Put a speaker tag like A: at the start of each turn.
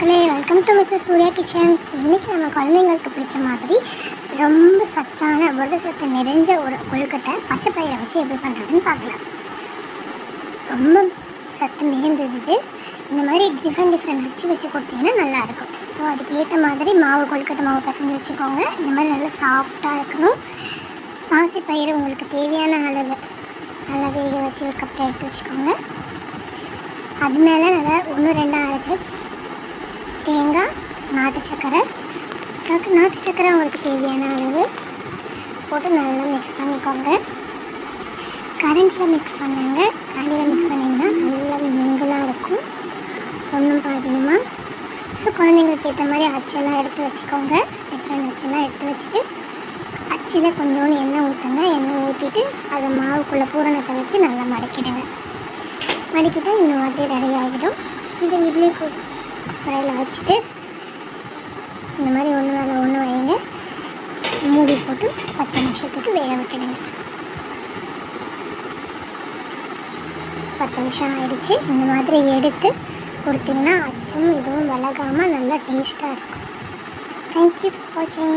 A: மக்களே welcome to Mrs Surya kitchen இன்றைக்கி நம்ம குழந்தைங்களுக்கு பிடிச்ச மாதிரி ரொம்ப சத்தான புரத சத்து நிறைஞ்ச ஒரு கொழுக்கட்டை பச்சை பயிரை வச்சு எப்படி பண்ணுறதுன்னு பார்க்கலாம். ரொம்ப சத்து மிகுந்தது இது. இந்த மாதிரி டிஃப்ரெண்ட் டிஃப்ரெண்ட் வச்சு வச்சு கொடுத்தீங்கன்னா நல்லாயிருக்கும். ஸோ அதுக்கு ஏற்ற மாதிரி மாவு கொழுக்கட்டை மாவு பசங்க வச்சுக்கோங்க. இந்த மாதிரி நல்லா சாஃப்டாக இருக்கணும். பாசி பயிர் உங்களுக்கு தேவையான அளவு நல்லா வேக வச்சு ஒரு கப்பில் எடுத்து வச்சுக்கோங்க. அது மேலே நல்லா ஒன்று ரெண்டாக அரைச்சி தேங்காய் நாட்டு சர்க்கரை. சர்க்கரை நாட்டு சர்க்கரை உங்களுக்கு தேவையான அளவு. போட்டு நல்லா மிக்ஸ் பண்ணிக்கோங்க. கரண்டில் மிக்ஸ் பண்ணாங்க. கரண்டியில் மிக்ஸ் பண்ணிங்கன்னா நல்லா மிங்கலாக இருக்கும். ஒன்றும் பாதியமாக ஸோ குழந்தைங்களுக்கு ஏற்ற மாதிரி அச்செல்லாம் எடுத்து வச்சுக்கோங்க. டிஃப்ரெண்ட் அச்செல்லாம் எடுத்து வச்சுட்டு அச்சில் கொஞ்சோண்டு எண்ணெய் ஊற்றுங்க எண்ணெய் ஊற்றிட்டு அதை மாவுக்குள்ளே பூரணத்தை வச்சு நல்லா மடக்கிடுங்க. மடிக்கிட்டால் இந்த மாதிரி ரெடி ஆகிடும். இதை இட்லி குறையில் வச்சுட்டு இந்த மாதிரி ஒன்று மேலே ஒன்று வைங்க மூடி போட்டு பத்து நிமிஷத்துக்கு வேக விட்டுடுங்க. பத்து நிமிஷம் ஆகிடுச்சு இந்த மாதிரி எடுத்து கொடுத்தீங்கன்னா அச்சும் இதுவும் விலகாமல் நல்லா டேஸ்ட்டாக இருக்கும். தேங்க்யூ ஃபார் வாட்சிங்